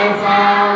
Jehovah.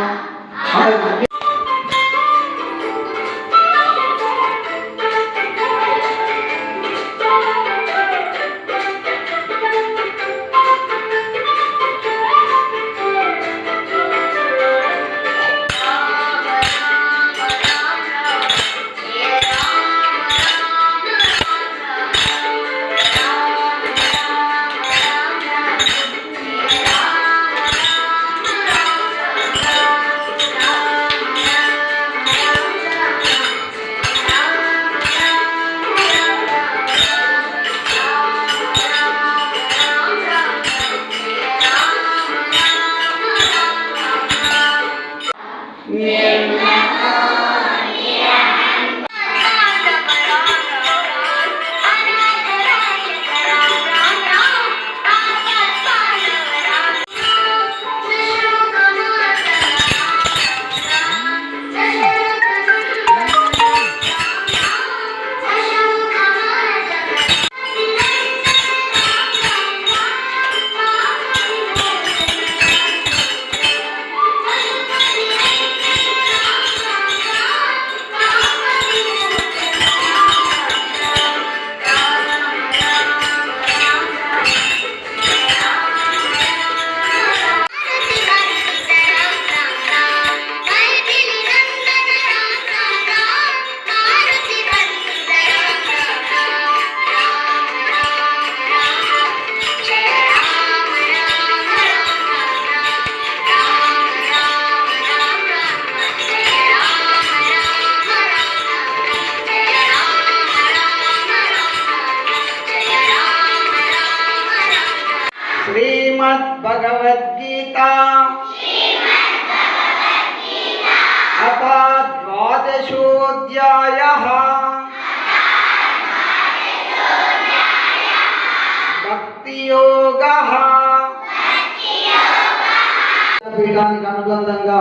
Miel Shrimad Bhagavad Gita अथ द्वादशोऽध्यायः భక్తియోగः పీఠానికి అనుబంధంగా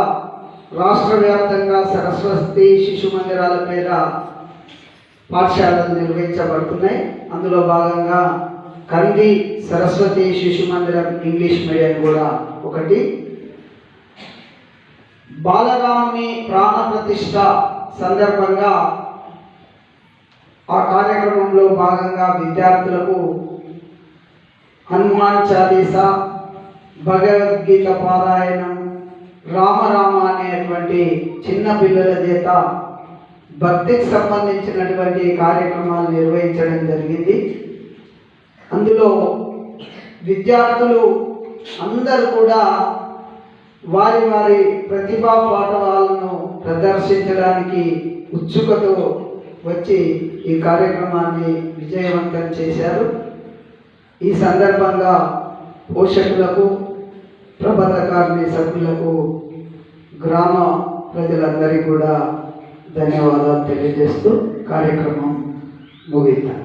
రాష్ట్ర వ్యాప్తంగా సరస్వతి శిశు మందిరాల మీద పాఠశాలలు నిర్వహించబడుతున్నాయి అందులో భాగంగా కంది సరస్వతి శిశు మందిరం ఇంగ్లీష్ మీడియం కూడా ఒకటి. బాలరామి ప్రాణ ప్రతిష్ట సందర్భంగా ఆ కార్యక్రమంలో భాగంగా విద్యార్థులకు హనుమాన్ చాలీసా భగవద్గీత పారాయణం రామరామ అనేటువంటి చిన్న పిల్లల చేత భక్తికి సంబంధించినటువంటి కార్యక్రమాలు నిర్వహించడం జరిగింది. అందులో విద్యార్థులు అందరూ కూడా వారి వారి ప్రతిభా పాఠవాలను ప్రదర్శించడానికి ఉత్సుకతో వచ్చి ఈ కార్యక్రమాన్ని విజయవంతం చేశారు. ఈ సందర్భంగా పోషకులకు ప్రబంధ సభ్యులకు గ్రామ ప్రజలందరికీ కూడా ధన్యవాదాలు తెలియజేస్తూ కార్యక్రమం ముగిద్దాం.